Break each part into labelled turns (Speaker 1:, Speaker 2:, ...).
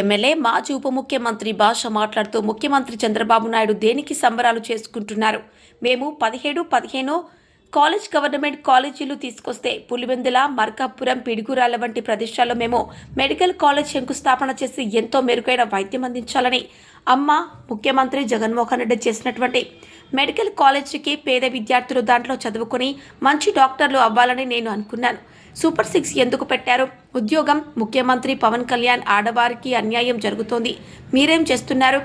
Speaker 1: MLA మాజీ ఉప ముఖ్యమంత్రి భాష మాట్లాడుతూ ముఖ్యమంత్రి చంద్రబాబు నాయుడు దేనికి సంబరాలు చేసుకుంటున్నారు? మేము పదిహేడు పదిహేను కాలేజ్ గవర్నమెంట్ కాలేజీలు తీసుకొస్తే పులివెందుల మర్కాపురం పిడుగురాల వంటి ప్రదేశాల్లో మేము మెడికల్ కాలేజ్ శంకుస్థాపన చేసి ఎంతో మెరుగైన వైద్యం అందించాలని అమ్మ ముఖ్యమంత్రి జగన్మోహన్ రెడ్డి చేసినటువంటి మెడికల్ కాలేజీకి పేద విద్యార్థులు దాంట్లో చదువుకుని మంచి డాక్టర్లు అవ్వాలని నేను అనుకున్నాను. సూపర్ సిక్స్ ఎందుకు పెట్టారు? ఉద్యోగం ముఖ్యమంత్రి పవన్ కళ్యాణ్ ఆడవారికి అన్యాయం జరుగుతోంది. మీరేం చేస్తున్నారు?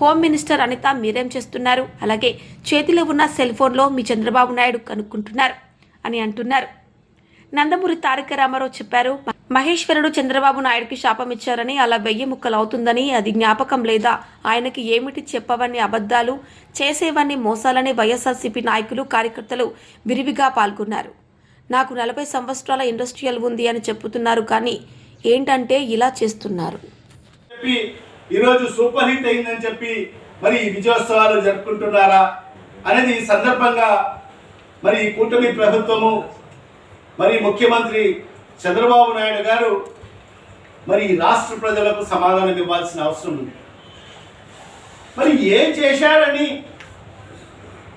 Speaker 1: హోమ్ మినిస్టర్ అనిత మీరేం చేస్తున్నారు? అలాగే చేతిలో ఉన్న సెల్ ఫోన్లో మీ చంద్రబాబు నాయుడు కనుక్కుంటున్నారు అని అంటున్నారు. నందమూరి తారక రామారావు చెప్పారు మహేశ్వరుడు చంద్రబాబు నాయుడుకి శాపం ఇచ్చారని అలా వెయ్యి ముక్కలు అవుతుందని అది జ్ఞాపకం లేదా? ఆయనకి ఏమిటి చెప్పవని అబద్ధాలు? చేసేవన్నీ మోసాలని వైఎస్ఆర్సీపీ నాయకులు కార్యకర్తలు విరివిగా పాల్గొన్నారు. నాకు నలభై సంవత్సరాల ఇండస్ట్రియల్ ఉంది అని చెప్పుతున్నారు కానీ ఏంటంటే ఇలా చేస్తున్నారు.
Speaker 2: చెప్పి ఈరోజు సూపర్ హిట్ అయిందని చెప్పి మరి విజయోత్సవాలు జరుపుకుంటున్నారా అనేది ఈ సందర్భంగా మరి ఈ కూటమి ప్రభుత్వము మరి ముఖ్యమంత్రి చంద్రబాబు నాయుడు గారు మరి రాష్ట్ర ప్రజలకు సమాధానం ఇవ్వాల్సిన అవసరం ఉంది. మరి ఏం చేశారని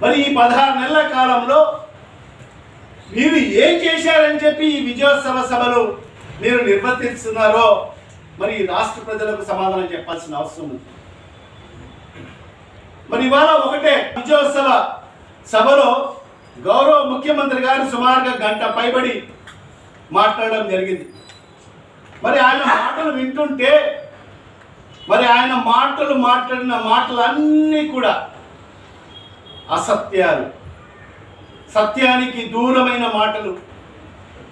Speaker 2: మరి ఈ పదహారు నెలల కాలంలో మీరు ఏం చేశారని చెప్పి ఈ విజయోత్సవ సభలు మీరు నిర్వర్తిస్తున్నారో మరి ఈ రాష్ట్ర ప్రజలకు సమాధానం చెప్పాల్సిన అవసరం ఉంది. మరి ఇవాళ ఒకటే విజయోత్సవ సభలో గౌరవ ముఖ్యమంత్రి గారు సుమారుగా గంట పైబడి మాట్లాడడం జరిగింది. మరి ఆయన మాటలు వింటుంటే మరి ఆయన మాటలు మాట్లాడిన మాటలన్నీ కూడా అసత్యాలు. సత్యానికి దూరమైన మాటలు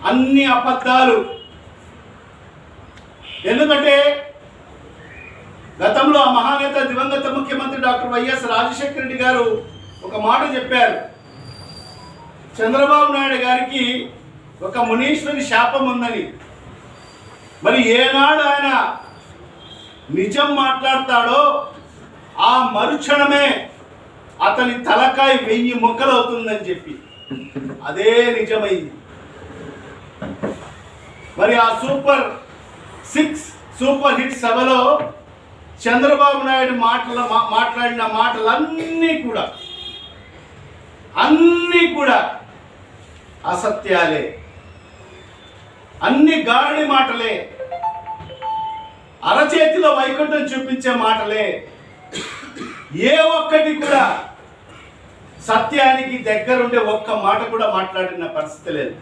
Speaker 2: అన్ని అబద్ధాలు. ఎందుకంటే గతంలో ఆ మహానేత దివంగత ముఖ్యమంత్రి డాక్టర్ వైఎస్ రాజశేఖర రెడ్డి గారు ఒక మాట చెప్పారు. చంద్రబాబు నాయుడు గారికి ఒక మునీశ్వరి శాపం ఉందని. మరి ఏనాడు ఆయన నిజం మాట్లాడతాడో ఆ మరుక్షణమే అతని తలకాయ వెయ్యి ముక్కలవుతుందని చెప్పి. అదే నిజమైంది. మరి ఆ సూపర్ సిక్స్ సూపర్ హిట్ సభలో చంద్రబాబు నాయుడు మాటల మా- మాట్లాడిన మాటలన్నీ కూడా అన్నీ కూడా అసత్యాలే. అన్ని గారడి మాటలే. అరచేతిలో వైకుంఠం చూపించే మాటలే. ఏ ఒక్కటి కూడా సత్యానికి దగ్గరుండే ఒక్క మాట కూడా మాట్లాడిన పరిస్థితి లేదు.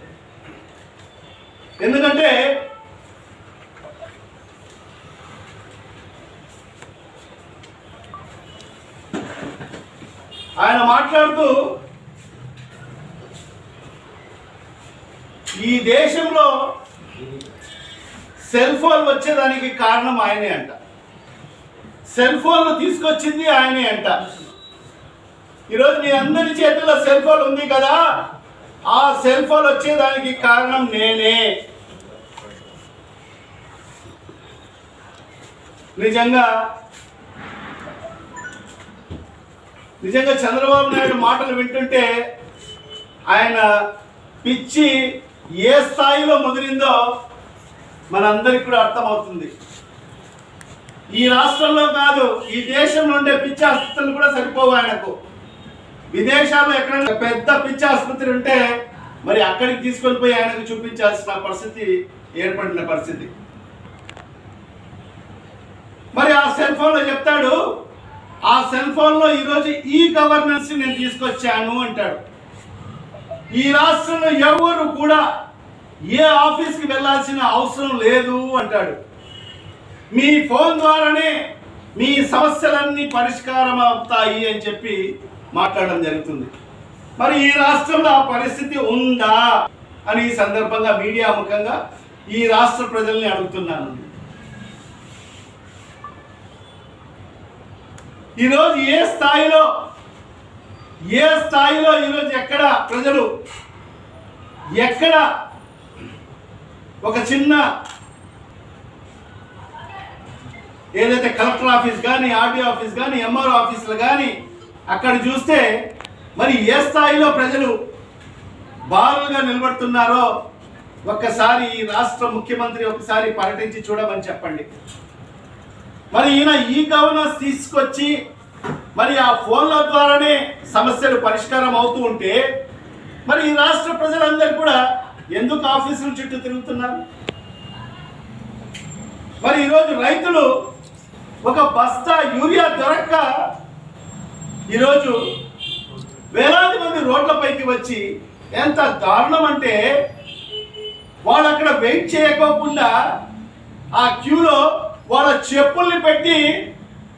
Speaker 2: ఎందుకంటే ఆయన మాట్లాడుతూ ఈ దేశంలో సెల్ ఫోన్ వచ్చేదానికి కారణం ఆయనే అంట. సెల్ ఫోన్లు తీసుకొచ్చింది ఆయనే అంట. ఈరోజు మీ అందరి చేతిలో సెల్ ఫోన్ ఉంది కదా? ఆ సెల్ ఫోన్ వచ్చేదానికి కారణం నేనే. నిజంగా నిజంగా చంద్రబాబు నాయుడు మాటలు వింటుంటే ఆయన పిచ్చి ఏ స్థాయిలో ముదిరిందో మనందరికి కూడా అర్థమవుతుంది. ఈ రాష్ట్రంలో కాదు ఈ దేశంలో ఉండే పిచ్చి ఆసుపత్రులు కూడా సరిపోవు ఆయనకు. విదేశాల్లో ఎక్కడైనా పెద్ద పిచ్చి ఆసుపత్రి ఉంటే మరి అక్కడికి తీసుకెళ్ళిపోయి ఆయనకు చూపించాల్సిన పరిస్థితి ఏర్పడిన పరిస్థితి. మరి ఆ సెల్ ఫోన్లో చెప్తాడు ఆ సెల్ ఫోన్లో ఈరోజు ఈ గవర్నెన్స్ నేను తీసుకొచ్చాను అంటాడు. ఈ రాష్ట్రంలో ఎవరు కూడా ఏ ఆఫీస్కి వెళ్ళాల్సిన అవసరం లేదు అంటాడు. మీ ఫోన్ ద్వారానే మీ సమస్యలన్నీ పరిష్కారం అవుతాయి అని చెప్పి మాట్లాడడం జరుగుతుంది. మరి ఈ రాష్ట్రంలో ఆ పరిస్థితి ఉందా అని ఈ సందర్భంగా మీడియా ముఖంగా ఈ రాష్ట్ర ప్రజల్ని అడుగుతున్నాను. ఈరోజు ఏ స్థాయిలో ఏ స్థాయిలో ఈరోజు ఎక్కడ ప్రజలు ఎక్కడ ఒక చిన్న ఏదైతే కలెక్టర్ ఆఫీస్ కానీ ఆర్డీ ఆఫీస్ కానీ ఎంఆర్ఓ ఆఫీసులు కానీ అక్కడ చూస్తే మరి ఏ స్థాయిలో ప్రజలు బారులుగా నిలబడుతున్నారో ఒక్కసారి ఈ రాష్ట్ర ముఖ్యమంత్రి ఒకసారి పర్యటించి చూడమని చెప్పండి. మరి ఈయన ఈ గవర్నెన్స్ తీసుకొచ్చి మరి ఆ ఫోన్ల ద్వారానే సమస్యలు పరిష్కారం అవుతూ ఉంటే మరి ఈ రాష్ట్ర ప్రజలందరూ కూడా ఎందుకు ఆఫీసుల చుట్టూ తిరుగుతున్నారు? మరి ఈరోజు రైతులు ఒక బస్తా యూరియా దొరక్క ఈరోజు వేలాది మంది రోడ్లపైకి వచ్చి ఎంత దారుణం అంటే వాళ్ళు అక్కడ వెయిట్ చేయకోకుండా ఆ క్యూలో వాళ్ళ చెప్పుల్ని పెట్టి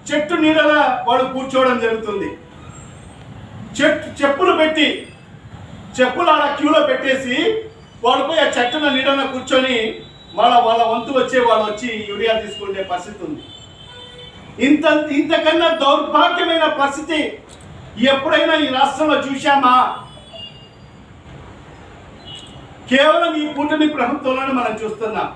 Speaker 2: చెట్టు నీడల వాళ్ళు కూర్చోవడం జరుగుతుంది. చెట్టు చెప్పులు పెట్టి చెప్పులు ఆడ క్యూలో పెట్టేసి వాళ్ళు పోయి ఆ చెట్టున నీడన కూర్చొని వాళ్ళ వాళ్ళ వంతు వచ్చే వాళ్ళు వచ్చి యూరియా తీసుకునే పరిస్థితి ఉంది. ఇంత ఇంతకన్నా దౌర్భాగ్యమైన పరిస్థితి ఎప్పుడైనా ఈ రాష్ట్రంలో చూశామా? కేవలం ఈ కూటమి ప్రభుత్వంలోనే మనం చూస్తున్నాం.